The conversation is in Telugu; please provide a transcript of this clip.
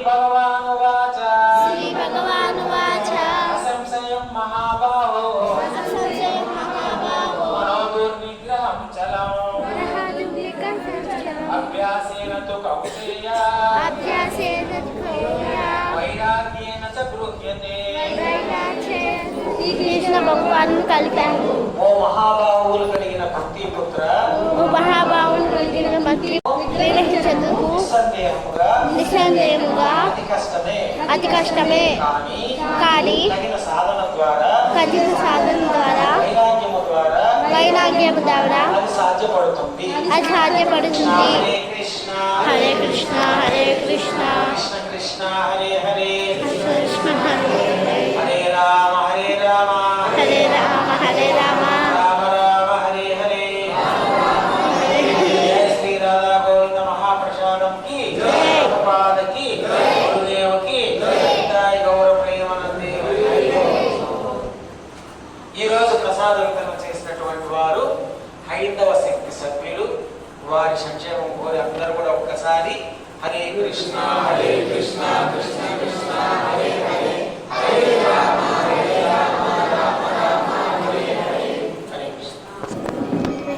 భగవానువాచ श्रीभगवानुवाच అసంశయం మహాబాహో असंशयं महाबाहो మనోదుర్నిగ్రహం చలం అభ్యాసేన తు కౌశేయ అభ్యాసేన క్రియా వైరాగ్యేన చ గృహ్యతే శ్రీకృష్ణ భగవాన్ కలిపారు ఓ మహాబాహువులు కలిగిన భక్తి పుత్ర ఓ మహాభావుని కలిగిన భక్తి నిర్వహించేందుకు నిస్సందేహముగా నిస్సందేహముగా అతి కష్టమే. కానీ కఠిన సాధన ద్వారా వైరాగ్యం ద్వారా అది సాధ్యపడుతుంది. హరే కృష్ణ హరే కృష్ణ. ఈరోజు ప్రసాద వితరణ చేసినటువంటి వారు హైందవ శక్తి సభ్యులు. వారి సంక్షేమం కోరి అందరూ కూడా ఒక్కసారి హరే కృష్ణ హరే కృష్ణ కృష్ణ కృష్ణ హరే హరే హరే రామ హరే రామ రామ రామ హరే హరే హరే కృష్ణ.